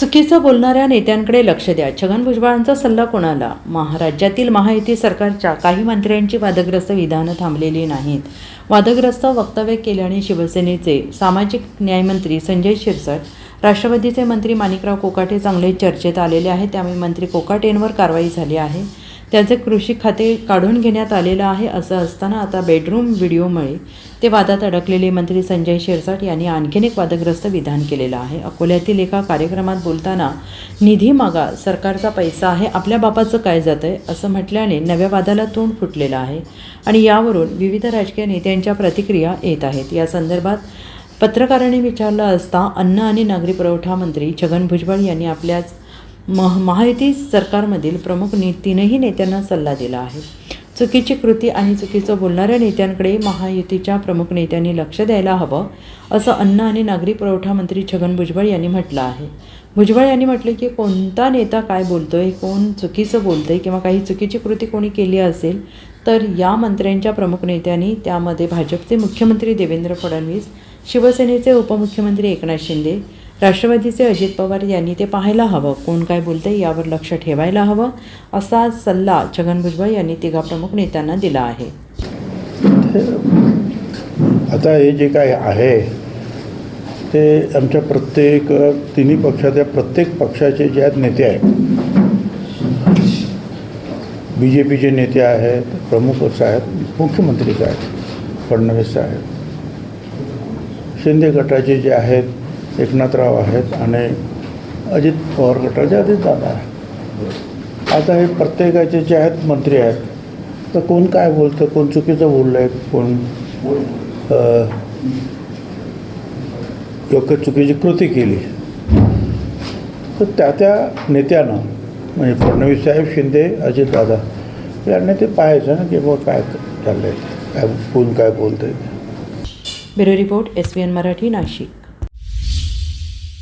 चुकीचं बोलणाऱ्या नेत्यांकडे लक्ष द्या. छगन भुजबळांचा सल्ला कोणाला? महाराज्यातील महायुती सरकारच्या काही मंत्र्यांची वादग्रस्त विधानं थांबलेली नाहीत. वादग्रस्त वक्तव्य केल्याने शिवसेनेचे सामाजिक न्यायमंत्री संजय शिरसाट राष्ट्रवादीचे मंत्री माणिकराव कोकाटे चांगले चर्चेत आलेले आहेत. त्यामुळे मंत्री कोकाटेंवर कारवाई झाली आहे. त्याचे कृषी खाते काढून घेण्यात आलेलं आहे असं असताना आता बेडरूम व्हिडिओमुळे ते वादात अडकलेले मंत्री संजय शिरसाट यांनी आणखीन एक वादग्रस्त विधान केलेलं आहे. अकोल्यातील एका कार्यक्रमात बोलताना निधी मागा सरकारचा पैसा आहे आपल्या बापाचं काय जातं आहे असं म्हटल्याने नव्या वादाला तोंड फुटलेलं आहे आणि यावरून विविध राजकीय नेत्यांच्या प्रतिक्रिया येत आहेत. या संदर्भात पत्रकारांनी विचारलं असता अन्न आणि नागरी पुरवठा मंत्री छगन भुजबळ यांनी आपल्याच मह महायुती सरकारमधील प्रमुख ने तीनही नेत्यांना सल्ला दिला आहे. चुकीची कृती आणि चुकीचं बोलणाऱ्या नेत्यांकडे महायुतीच्या प्रमुख नेत्यांनी लक्ष द्यायला हवं असं अन्न आणि नागरी पुरवठा मंत्री छगन भुजबळ यांनी म्हटलं आहे. भुजबळ यांनी म्हटले की कोणता नेता काय बोलतोय कोण चुकीचं बोलतंय किंवा काही चुकीची कृती कोणी केली असेल तर या मंत्र्यांच्या प्रमुख नेत्यांनी त्यामध्ये भाजपचे मुख्यमंत्री देवेंद्र फडणवीस शिवसेनेचे उपमुख्यमंत्री एकनाथ शिंदे राष्ट्रवादीचे अजित पवार यांनी ते पाहायला हवं. कोण काय बोलतंय यावर लक्ष ठेवायला हवं असा सल्ला छगन भुजबळ यांनी तिघा प्रमुख नेत्यांना दिला आहे. आता हे जे काय आहे ते आमच्या प्रत्येक तिन्ही पक्षाच्या प्रत्येक पक्षाचे जे आहेत नेते आहेत. बी जे पीचे नेते आहेत प्रमुख साहेब मुख्यमंत्री साहेब फडणवीस साहेब. शिंदे गटाचे जे आहेत एकनाथराव आहेत आणि अजित पवार गटाचे अजित दादा आहे आता हे प्रत्येकाचे जे आहेत मंत्री आहेत तर कोण काय बोलतं कोण चुकीचं बोललं आहे कोण योग्य चुकीची कृती केली. तर त्या त्या नेत्यानं म्हणजे फडणवीस साहेब शिंदे अजितदादा यांनी ते पाहायचं ना की बाबा काय चाललंय काय कोण काय बोलतंय. Bureau report S V N Marathi Nashik.